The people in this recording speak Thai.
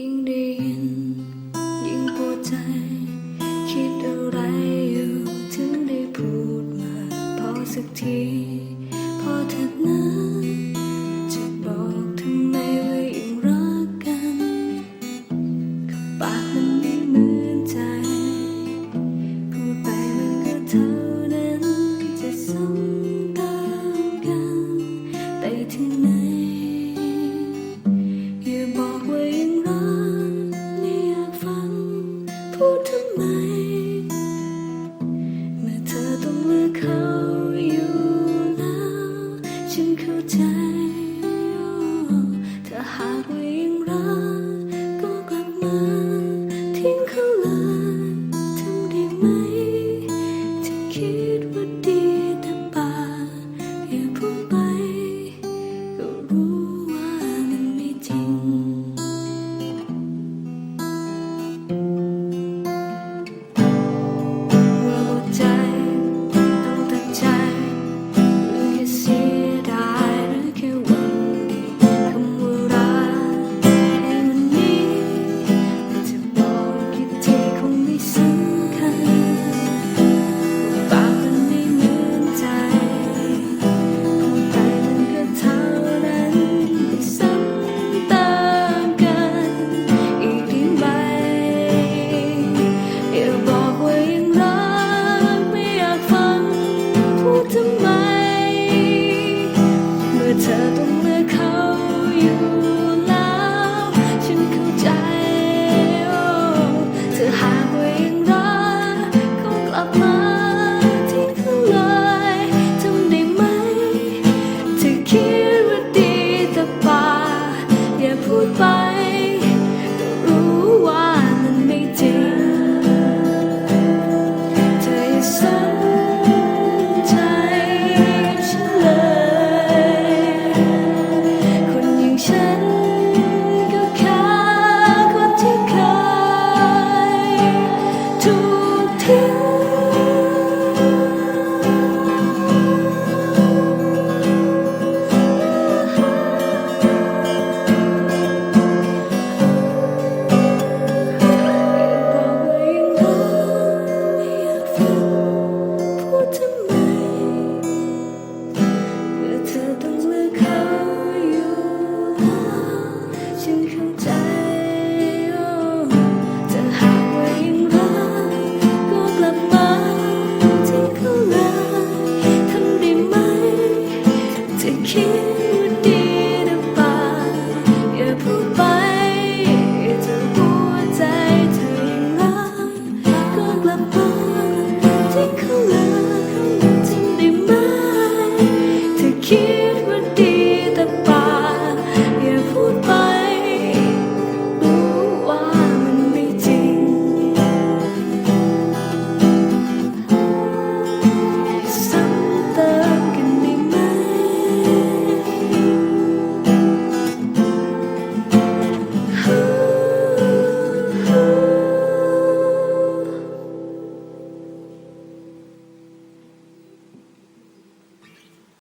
Indian. พูดทำไม เมื่อเธอต้องเลืกเขาอยู่แล้ว ฉันเข้าใจ